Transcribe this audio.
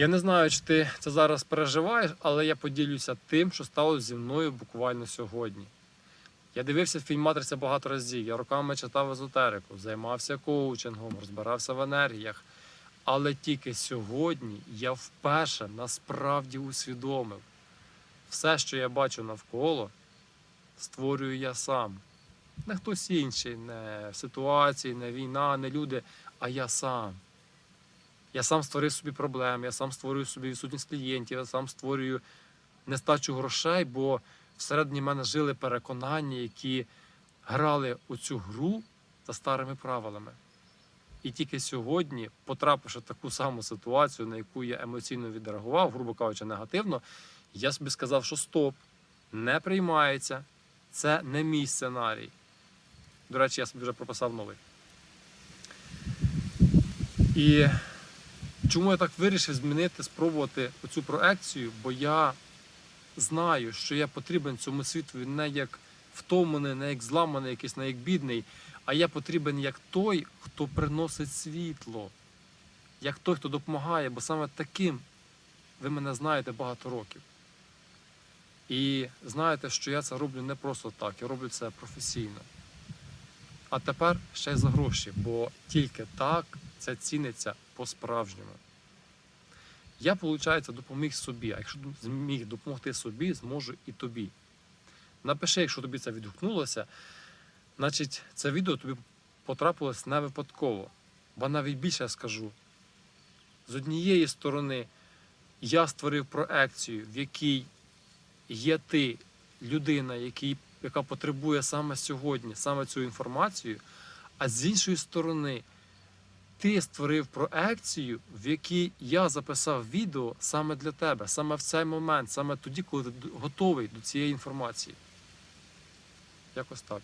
Я не знаю, чи ти це зараз переживаєш, але я поділюся тим, що сталося зі мною буквально сьогодні. Я дивився фільм Матриця багато разів. Я роками читав езотерику, займався коучингом, розбирався в енергіях. Але тільки сьогодні я вперше насправді усвідомив, все, що я бачу навколо, створюю я сам. Не хтось інший, не ситуації, не війна, не люди, а я сам. Я сам створив собі проблеми, я сам створюю собі відсутність клієнтів, я сам створюю нестачу грошей, бо всередині мене жили переконання, які грали у цю гру за старими правилами. І тільки сьогодні, потрапивши в таку саму ситуацію, на яку я емоційно відреагував, грубо кажучи, негативно, я собі сказав, що стоп, не приймається, це не мій сценарій. До речі, я собі вже прописав новий. І чому я так вирішив змінити, спробувати оцю проекцію? Бо я знаю, що я потрібен цьому світу не як втомлений, не як зламаний, якийсь, не як бідний, а я потрібен як той, хто приносить світло, як той, хто допомагає, бо саме таким ви мене знаєте багато років. І знаєте, що я це роблю не просто так, я роблю це професійно. А тепер ще й за гроші, бо тільки так це ціниться по-справжньому. Я, виходить, допоміг собі, а якщо зміг допомогти собі, зможу і тобі. Напиши, якщо тобі це відгукнулося, значить це відео тобі потрапилось не випадково. Бо навіть більше я скажу. З однієї сторони, я створив проекцію, в якій є ти, людина, який, яка потребує саме сьогодні, саме цю інформацію, а з іншої сторони, ти створив проекцію, в якій я записав відео саме для тебе, саме в цей момент, саме тоді, коли ти готовий до цієї інформації. Якось так.